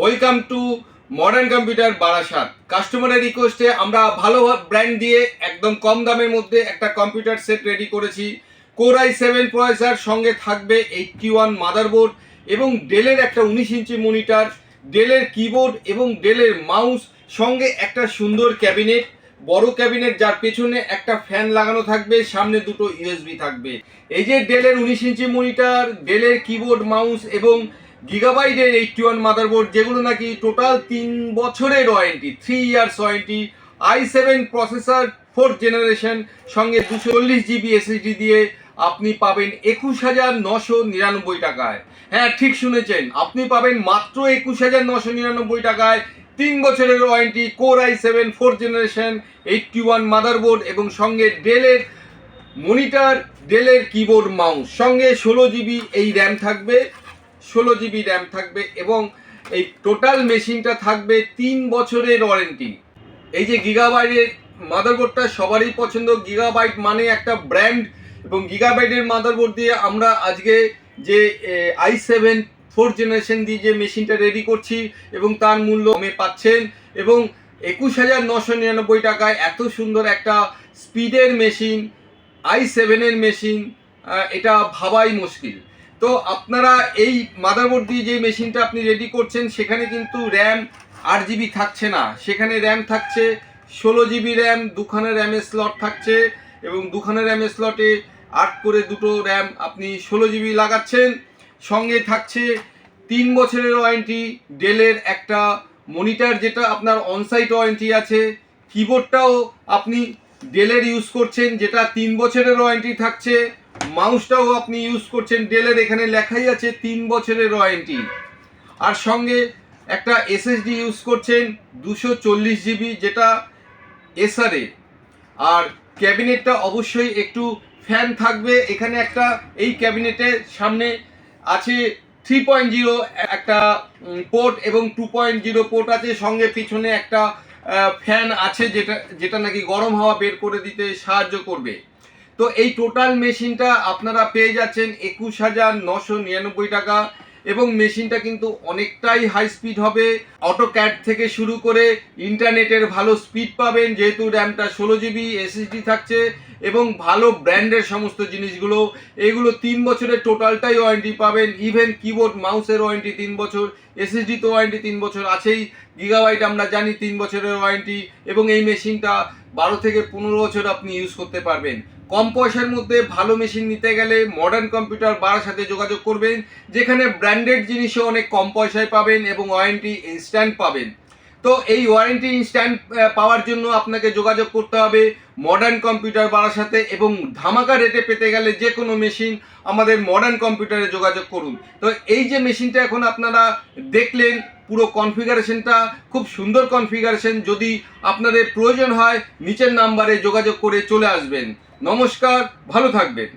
Welcome to modern computer Barasat কাস্টমারের রিকোয়েস্টে আমরা ভালো ব্র্যান্ড দিয়ে একদম কম দামের মধ্যে একটা কম্পিউটার সেট রেডি করেছি। কোরাই সেভেন প্রসেসর সঙ্গে থাকবে এইটটি ওয়ান মাদারবোর্ড এবং ডেলের একটা উনিশ ইঞ্চি মনিটার ডেলের কিবোর্ড এবং ডেলের মাউস সঙ্গে একটা সুন্দর ক্যাবিনেট বড় ক্যাবিনেট যার পেছনে একটা ফ্যান লাগানো থাকবে, সামনে দুটো ইউএসবি থাকবে। এই যে ডেলের উনিশ ইঞ্চি মনিটার ডেলের কিবোর্ড মাউস এবং গিগাবাইটের এইটটি ওয়ান মাদারবোর্ড যেগুলো নাকি টোটাল তিন বছরের warranty three years warranty I seven processor fourth generation সঙ্গে দুশো চল্লিশ জিবি এসএসডি দিয়ে আপনি পাবেন একুশ হাজার নশো নিরানব্বই টাকায়। হ্যাঁ ঠিক শুনেছেন, আপনি পাবেন মাত্র একুশ হাজার নশো নিরানব্বই টাকায় তিন বছরের warranty core I seven fourth generation eighty one motherboard এবং সঙ্গে ডেলের মনিটার ডেলের কিবোর্ড মাউস সঙ্গে ষোলো জিবি এই র্যাম থাকবে। ষোলো জিবি র্যাম থাকবে এবং এই টোটাল মেশিনটা থাকবে তিন বছরের ওয়ারেন্টি এই যে গিগাবাইটের মাদারবোর্ডটা সবারই পছন্দ। গিগাবাইট মানে একটা ব্র্যান্ড এবং গিগাবাইটের মাদারবোর্ড দিয়ে আমরা আজকে যে আই সেভেন ফোর্থ জেনারেশন দিয়ে যে মেশিনটা রেডি করছি এবং তার মূল্য কমে পাচ্ছেন এবং একুশ হাজার নশো নিরানব্বই টাকায় এত সুন্দর একটা স্পিডের মেশিন আই সেভেনের মেশিন এটা ভাবাই মুশকিল। তো আপনারা এই মাদারবোর্ড দিয়ে যে মেশিনটা আপনি রেডি করছেন, সেখানে কিন্তু র্যাম আট জিবি থাকছে না। সেখানে র্যাম থাকছে ষোলো জিবি র্যাম দুখানা র্যামের স্লট থাকছে এবং দুখানা র্যামের স্লটে আট করে দুটো র্যাম আপনি ষোলো জিবি লাগাচ্ছেন। সঙ্গে থাকছে তিন বছরের ওয়ারেন্টি ডেলের একটা মনিটর যেটা আপনার অনসাইট ওয়ারেন্টি আছে। কিবোর্ডটাও আপনি ডেলের ইউজ করছেন, যেটা তিন বছরের ওয়ারেন্টি থাকছে। মাউসটাও আপনি ইউজ করছেন ডেলের এখানে লেখাই আছে তিন বছরের ওয়ারেন্টি আর সঙ্গে একটা এসএসডি ইউজ করছেন দুশো চল্লিশ জিবি যেটা এসআরএ আর ক্যাবিনেটটা অবশ্যই একটু ফ্যান থাকবে। এখানে একটা, এই ক্যাবিনেটের সামনে আছে থ্রি পয়েন্ট জিরো একটা পোর্ট এবং টু পয়েন্ট জিরো পোর্ট আছে। সঙ্গে পিছনে একটা ফ্যান আছে যেটা যেটা নাকি গরম হাওয়া বের করে দিতে সাহায্য করবে। তো এই টোটাল মেশিনটা আপনারা পেয়ে যাচ্ছেন একুশ হাজার নশো নিরানব্বই টাকা এবং মেশিনটা কিন্তু অনেকটাই হাই স্পিড হবে। অটো ক্যাট থেকে শুরু করে ইন্টারনেটের ভালো স্পিড পাবেন, যেহেতু র্যামটা ষোলো জিবি এসএসডি থাকছে এবং ভালো ব্র্যান্ডের সমস্ত জিনিসগুলো। এগুলো তিন বছরের টোটালটাই ওয়ারেন্টি পাবেন। ইভেন কিবোর্ড মাউসের ওয়ারেন্টি তিন বছর এসএসডি তো ওয়ারেন্টি তিন বছর আছেই। গিগাবাইট আমরা জানি তিন বছরের ওয়ারেন্টি এবং এই মেশিনটা বারো থেকে পনেরো বছর আপনি ইউজ করতে পারবেন। কম পয়সার মধ্যে ভালো মেশিন নিতে গেলে মডার্ন কম্পিউটার বাড়ার সাথে যোগাযোগ করবেন, যেখানে ব্র্যান্ডেড জিনিসও অনেক কম পয়সায় পাবেন এবং ওয়ারেন্টি ইনস্ট্যান্ট পাবেন। তো এই ওয়ারেন্টি ইনস্ট্যান্ট পাওয়ার জন্য আপনাকে যোগাযোগ করতে হবে মডার্ন কম্পিউটার বাড়ার সাথে এবং ধামাকা রেটে পেতে গেলে যে কোনো মেশিন আমাদের মডার্ন কম্পিউটারে যোগাযোগ করুন। তো এই যে মেশিনটা এখন আপনারা দেখলেন, পুরো কনফিগারেশনটা খুব সুন্দর কনফিগারেশন যদি আপনাদের প্রয়োজন হয়, নিচের নাম্বারে যোগাযোগ করে চলে আসবেন। নমস্কার ভালো থাকবেন।